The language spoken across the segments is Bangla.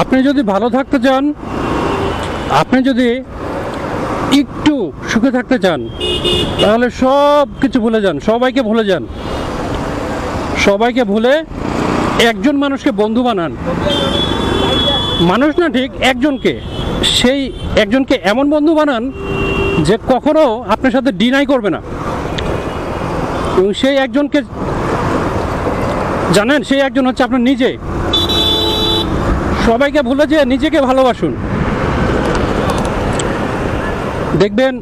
আপনি যদি ভালো থাকতে চান, আপনি যদি একটু সুখে থাকতে চান, তাহলে সব কিছু ভুলে যান, সবাইকে ভুলে যান। সবাইকে ভুলে একজন মানুষকে বন্ধু বানান। মানুষ না ঠিক একজনকে, সেই একজনকে এমন বন্ধু বানান যে কখনো আপনার সাথে ডিনাই করবে না। এবং সেই একজনকে জানেন, সেই একজন হচ্ছে আপনার নিজে। সবাইকে ভুলে যে নিজেকে ভালোবাসুন। দেখবেন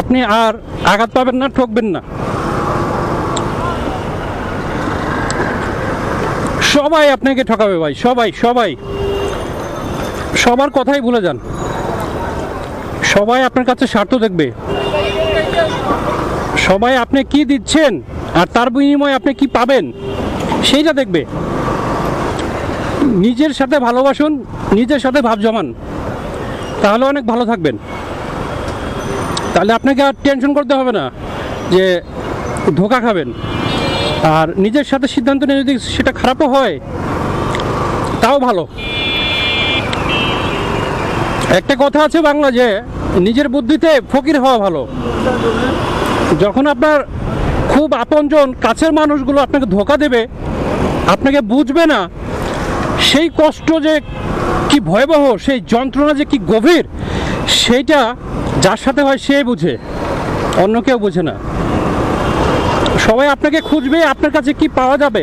আপনি আর আঘাত পাবেন না, ঠকবেন না। সবাই আপনাকে ঠকাবে ভাই, সবাই সবাই। সবার কথাই ভুলে যান। সবাই আপনার কাছে স্বার্থ দেখবে। সবাই আপনি কি দিচ্ছেন আর তার বিনিময়ে আপনি কি পাবেন, সেইটা দেখবে। নিজের সাথে ভালোবাসুন, নিজের সাথে ভাব জমান। তাহলে অনেক ভালো থাকবেন। তাহলে আপনাকে আর টেনশন করতে হবে না যে ধোকা খাবেন। আর নিজের সাথে সিদ্ধান্ত নিয়ে যদি সেটা খারাপও হয়, তাও ভালো। একটা কথা আছে বাংলা যে, নিজের বুদ্ধিতে ফকির হওয়া ভালো। যখন আপনার খুব আপনজন, কাছের মানুষগুলো আপনাকে ধোকা দেবে, আপনাকে বুঝবে না সেই কষ্ট যে কি ভয়াবহ, সেই যন্ত্রণা যে কি গভীর, সেইটা যার সাথে হয় সে বুঝে, অন্য কেউ বুঝে না। সবাই আপনাকে খুঁজবে, আপনার কাছে কি পাওয়া যাবে,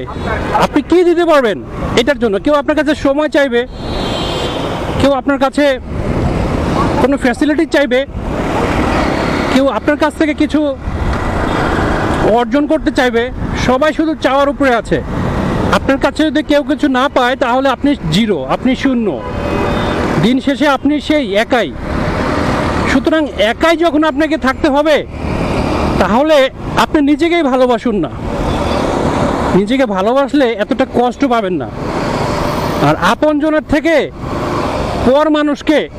আপনি কি দিতে পারবেন এটার জন্য। কেউ আপনার কাছে সময় চাইবে, কেউ আপনার কাছে কোনো ফ্যাসিলিটি চাইবে, কেউ আপনার কাছ থেকে কিছু অর্জন করতে চাইবে, সবাই শুধু চাওয়ার উপরে আছে। আপনার কাছে যদি কেউ কিছু না পায়, তাহলে আপনি জিরো, আপনি শূন্য। দিন শেষে আপনি সেই একাই। সুতরাং একাই যখন আপনাকে থাকতে হবে, তাহলে আপনি নিজেকেই ভালোবাসুন না। নিজেকে ভালোবাসলে এতটা কষ্ট পাবেন না। আর আপনজনের থেকে পর মানুষকে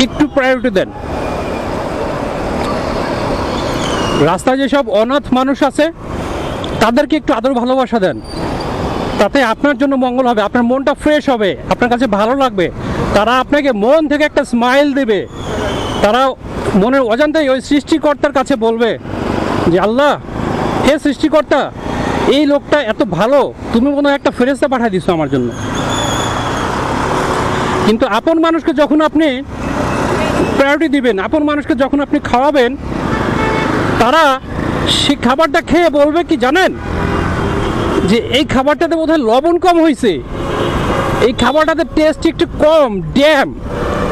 একটু প্রায়োরিটি দেন। রাস্তায় যেসব অনাথ মানুষ আছে, তাদেরকে একটু আদর ভালোবাসা দেন। তাতে আপনার জন্য মঙ্গল হবে, আপনার মনটা ফ্রেশ হবে, আপনার কাছে ভালো লাগবে। তারা আপনাকে মন থেকে একটা স্মাইল দেবে। তারা মনের অজান্তেই ওই সৃষ্টিকর্তার কাছে বলবে যে, আল্লাহ, হে সৃষ্টিকর্তা, এই লোকটা এত ভালো, তুমি মনে একটা ফেরেস্তা পাঠিয়ে দিছো আমার জন্য। কিন্তু আপন মানুষকে যখন আপনি প্রায়োরিটি দিবেন, আপন মানুষকে যখন আপনি খাওয়াবেন, তারা সে খাবারটা খেয়ে বলবে কি, জানেন যে এই খাবারটাতে বোধহয় লবণ কম হয়েছে। এই খাবারটাতে টেস্ট একটু কম ড্যাম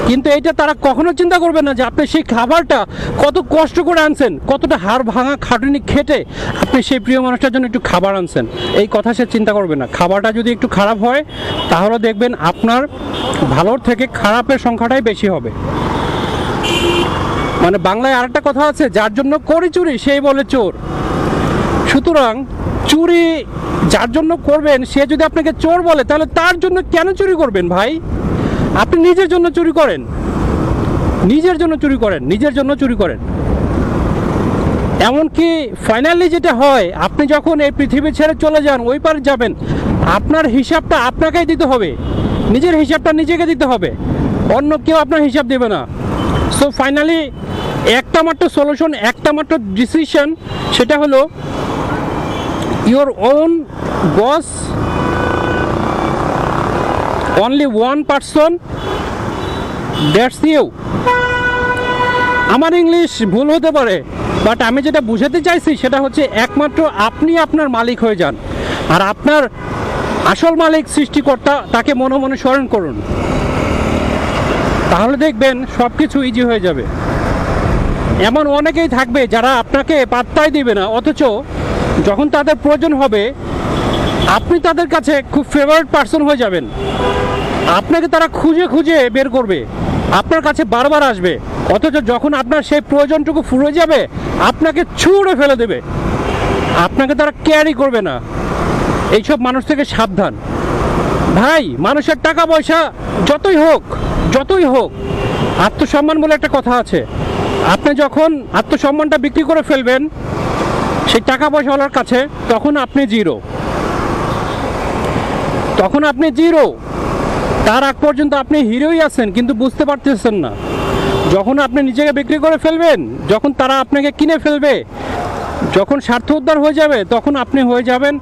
কিন্তু এইটা তারা কখনো চিন্তা করবে না যে আপনি সেই খাবারটা কত কষ্ট করে আনছেন, কতটা হাড় ভাঙা খাটুনি খেটে আপনি সেই প্রিয় মানুষটার জন্য একটু খাবার আনছেন। এই কথা সে চিন্তা করবে না। খাবারটা যদি একটু খারাপ হয়, তাহলে দেখবেন আপনার ভালোর থেকে খারাপের সংখ্যাটাই বেশি হবে। মানে বাংলায় আরেকটা কথা আছে, যার জন্য করি চুরি সেই বলে চোর। সুতরাং চুরি যার জন্য করবেন, সে যদি আপনাকে চোর বলে, তাহলে তার জন্য কেন চুরি করবেন ভাই? আপনি নিজের জন্য চুরি করেন। নিজের জন্য চুরি করেন, নিজের জন্য চুরি করেন। এমনকি ফাইনালি যেটা হয়, আপনি যখন এই পৃথিবী ছেড়ে চলে যান, ওই পারে যাবেন, আপনার হিসাবটা আপনাকেই দিতে হবে। নিজের হিসাবটা নিজেকে দিতে হবে। অন্য কেউ আপনার হিসাব দেবে না। সো ফাইনালি একটা মাত্র সলিউশন একটা মাত্র ডিসিশন সেটা হলো your own boss only one person that's you আমার ইংলিশ ভুল হতে পারে বাট আমি যেটা বুঝাতে চাইছি সেটা হচ্ছে একমাত্র আপনি আপনার মালিক হয়ে যান। আর আপনার আসল মালিক সৃষ্টিকর্তা তাকে মনে মনে স্মরণ করুন। তাহলে দেখবেন সব কিছু ইজি হয়ে যাবে। এমন অনেকেই থাকবে যারা আপনাকে পাত্তাই দিবে না, অথচ যখন তাদের প্রয়োজন হবে, আপনি তাদের কাছে খুব ফেভারিট পার্সন হয়ে যাবেন। আপনাকে তারা খুঁজে খুঁজে বের করবে। আপনার কাছে বারবার আসবে। অথচ যখন আপনার সেই প্রয়োজনটুকু ফুরে যাবে, আপনাকে ছুঁড়ে ফেলে দেবে। আপনাকে তারা ক্যারি করবে না। এইসব মানুষ থেকে সাবধান। ভাই, মানুষের টাকা পয়সা যতই হোক যতই হোক, আত্মসম্মান বলে একটা কথা আছে। আপনি যখন আত্মসম্মানটা বিক্রি করে ফেলবেন সেই টাকা পয়সাওয়ালার কাছে তখন আপনি জিরো। তখন আপনি জিরো। তার আগ পর্যন্ত আপনি হিরোই আছেন, কিন্তু বুঝতে পারতেছেন না। যখন আপনি নিজেকে বিক্রি করে ফেলবেন, যখন তারা আপনাকে কিনে ফেলবে, যখন স্বার্থ উদ্ধার হয়ে যাবে, তখন আপনি হয়ে যাবেন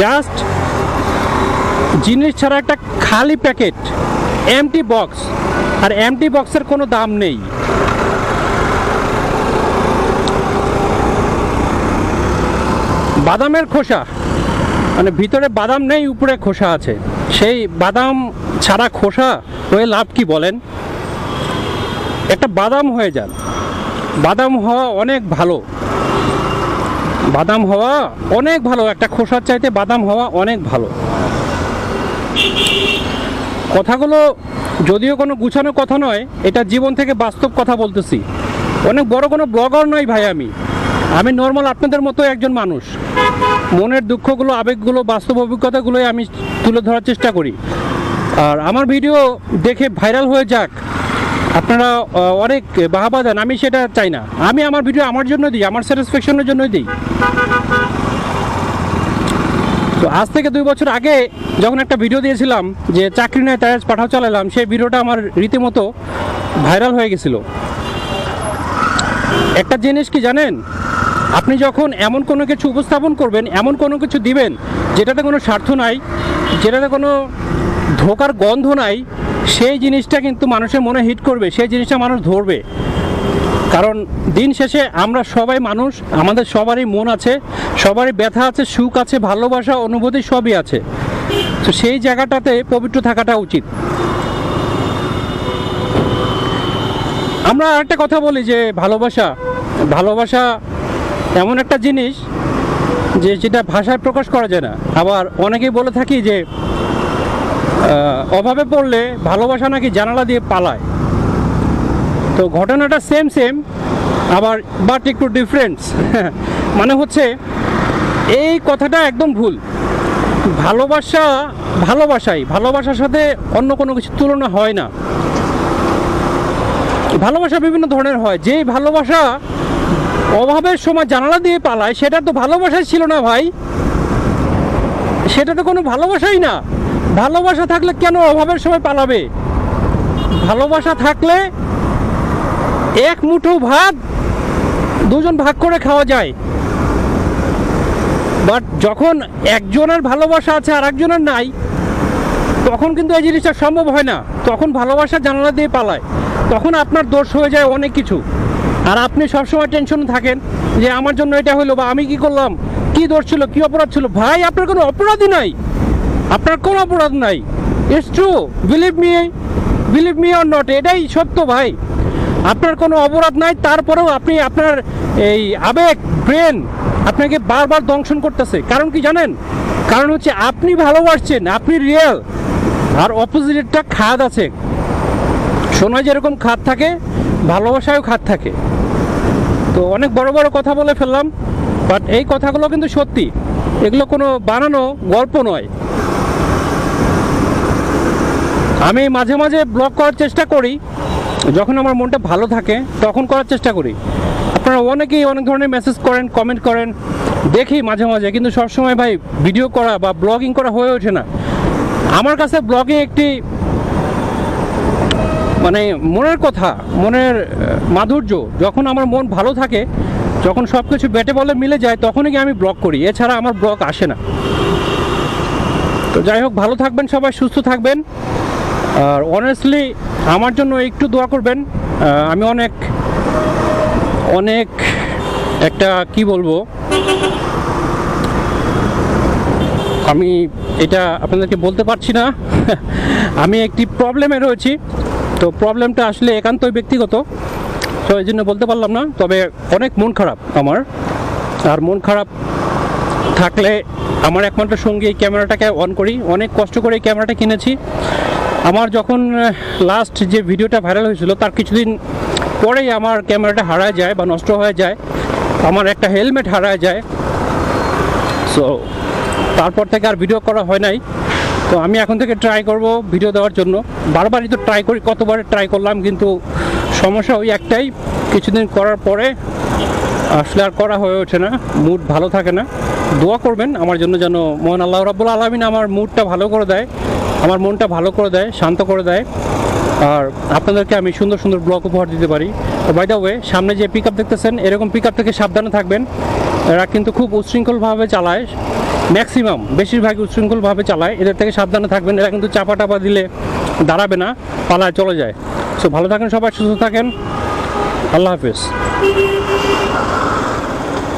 জাস্ট জিনিস ছাড়া একটা খালি প্যাকেট এমটি বক্স আর এমটি বক্সের কোনো দাম নেই। বাদামের খোসা। মানে ভিতরে বাদাম নেই, উপরে খোসা আছে। সেই বাদাম ছাড়া খোসা হয়ে লাভ কি বলেন? একটা বাদাম হয়ে যান। বাদাম হওয়া অনেক ভালো। বাদাম হওয়া অনেক ভালো। একটা খোসার চাইতে বাদাম হওয়া অনেক ভালো। কথাগুলো যদিও কোনো গুছানো কথা নয়, এটা জীবন থেকে বাস্তব কথা বলতেছি। অনেক বড় কোনো ব্লগার নয় ভাই আমি। আমি নর্মাল আপনাদের মতো একজন মানুষ। মনের দুঃখগুলো, আবেগগুলো, বাস্তব অভিজ্ঞতাগুলোই আমি তুলে ধরার চেষ্টা করি। আর আমার ভিডিও দেখে ভাইরাল হয়ে যাক। আপনারা অনেক বাহাবা দেন, আমি সেটা চাই না। আমি আমার ভিডিও আমার জন্য দিই, আমার স্যাটিসফ্যাকশনের জন্যই দিই। তো আজ থেকে দুই বছর আগে যখন একটা ভিডিও দিয়েছিলাম যে চাকরি নেয় তাই পাঠাও চালালাম সেই ভিডিওটা আমার রীতিমতো ভাইরাল হয়ে গেছিল। একটা জিনিস কি জানেন? আপনি যখন এমন কোনো কিছু উপস্থাপন করবেন, এমন কোনো কিছু দিবেন, যেটাতে কোনো স্বার্থ নাই, যেটাতে কোনো ধোকার গন্ধ নাই, সেই জিনিসটা কিন্তু মানুষের মনে হিট করবে, সেই জিনিসটা মানুষ ধরবে। কারণ দিন শেষে আমরা সবাই মানুষ, আমাদের সবারই মন আছে, সবারই ব্যথা আছে, সুখ আছে, ভালোবাসা, অনুভূতি সবই আছে। তো সেই জায়গাটাতে পবিত্র থাকাটা উচিত। আমরা একটা কথা বলি যে ভালোবাসা ভালোবাসা এমন একটা জিনিস যে যেটা ভাষায় প্রকাশ করা যায় না। আবার অনেকেই বলে থাকি যে অভাবে পড়লে ভালোবাসা নাকি জানালা দিয়ে পালায়। তো ঘটনাটা সেম সেম আবার বাট একটু ডিফারেন্স মানে হচ্ছে, এই কথাটা একদম ভুল। ভালোবাসা ভালোবাসাই, ভালোবাসার সাথে অন্য কোনো কিছু তুলনা হয় না। ভালোবাসা বিভিন্ন ধরনের হয়। যেই ভালোবাসা অভাবের সময় জানালা দিয়ে পালায়, সেটা তো ভালোবাসাই ছিল না ভাই। সেটা তো কোনো ভালোবাসাই না। ভালোবাসা থাকলে কেন অভাবের সময় পালাবে? ভালোবাসা থাকলে এক মুঠো ভাত দুজন ভাগ করে খাওয়া যায়। বাট যখন একজনের ভালোবাসা আছে আর একজনের নাই, তখন কিন্তু এই জিনিসটা সম্ভব হয় না। তখন ভালোবাসা জানালা দিয়ে পালায়। তখন আপনার দোষ হয়ে যায় অনেক কিছু। আর আপনি সবসময় টেনশনে থাকেন যে আমার জন্য এটা হলো বা আমি কি করলাম, কি দোষ ছিল, কি অপরাধ ছিল। ভাই, আপনার কোনো অপরাধই নাই। আপনার কোনো অপরাধ নাই। It's true believe me believe me or not এটাই সত্য ভাই। আপনার কোনো অপরাধ নাই, তারপরেও আপনি আপনার এই আবেগ ব্রেন আপনাকে বারবার দংশন করতেছে। কারণ কি জানেন? কারণ হচ্ছে আপনি ভালোবাসছেন, আপনি রিয়েল আর অপোজিটটা খাদ আছে। সোনায় যেরকম খাদ থাকে, ভালোবাসায়ও খাদ থাকে। তো অনেক বড় বড় কথা বলে ফেললাম বাট এই কথাগুলো কিন্তু সত্যি। এগুলো কোনো বানানো গল্প নয়। আমি মাঝে মাঝে ব্লগ করার চেষ্টা করি, যখন আমার মনটা ভালো থাকে, তখন করার চেষ্টা করি। আপনারা অনেকেই অনেক ধরনের মেসেজ করেন কমেন্ট করেন, দেখি মাঝে মাঝে, কিন্তু সবসময় ভাই ভিডিও করা বা ব্লগিং করা হয়ে ওঠে না। আমার কাছে ব্লগিং একটি মানে মনের কথা, মনের মাধুর্য, যখন আমার মন ভালো থাকে, যখন সব কিছু ব্যাটে বলে মিলে যায়, তখনই আমি ব্লগ করি। এছাড়া আমার ব্লগ আসে না। তো যাই হোক, ভালো থাকবেন সবাই, সুস্থ থাকবেন। আর অনেস্টলি আমার জন্য একটু দোয়া করবেন। আমি অনেক অনেক একটা, কি বলব? আমি এটা আপনাদেরকে বলতে পারছি না। আমি একটি প্রবলেমে রয়েছি। তো প্রবলেমটা আসলে একান্তই ব্যক্তিগত। তো এই জন্য বলতে পারলাম না, তবে অনেক মন খারাপ আমার। আর মন খারাপ থাকলে আমার একমাত্র সঙ্গী এই ক্যামেরাটাকে অন করি। অনেক কষ্ট করে এই ক্যামেরাটা কিনেছি। আমার যখন লাস্ট যে ভিডিওটা ভাইরাল হয়েছিল, তার কিছুদিন পরেই আমার ক্যামেরাটা হারায় যায় বা নষ্ট হয়ে যায়। আমার একটা হেলমেট হারায় যায়। সো তারপর থেকে আর ভিডিও করা হয় নাই। তো আমি এখন থেকে ট্রাই করব ভিডিও দেওয়ার জন্য। বারবারই তো ট্রাই করি, কতবার ট্রাই করলাম, কিন্তু সমস্যা ওই একটাই, কিছুদিন করার পরে আসলে আর করা হয়ে ওঠে না মুড ভালো থাকে না। দোয়া করবেন আমার জন্য যেন মোহন আল্লাহ রাব্বুল আলমিন আমার মুডটা ভালো করে দেয়, আমার মনটা ভালো করে দেয়, শান্ত করে দেয়। আর আপনাদেরকে আমি সুন্দর সুন্দর ব্লগ উপহার দিতে পারি। বাই দ্য ওয়ে সামনে যে পিক আপ দেখতেছেন, এরকম পিক আপ থেকে সাবধানে থাকবেন। এরা কিন্তু খুব উচ্ছৃঙ্খলভাবে চালায়। ম্যাক্সিমাম বেশিরভাগ উচ্ছৃঙ্খলভাবে চালায়। এদের থেকে সাবধানে থাকবেন। এরা কিন্তু চাপা টাপা দিলে দাঁড়াবে না, পালায় চলে যায়। সো ভালো থাকেন সবাই, সুস্থ থাকেন। আল্লাহ হাফিজ।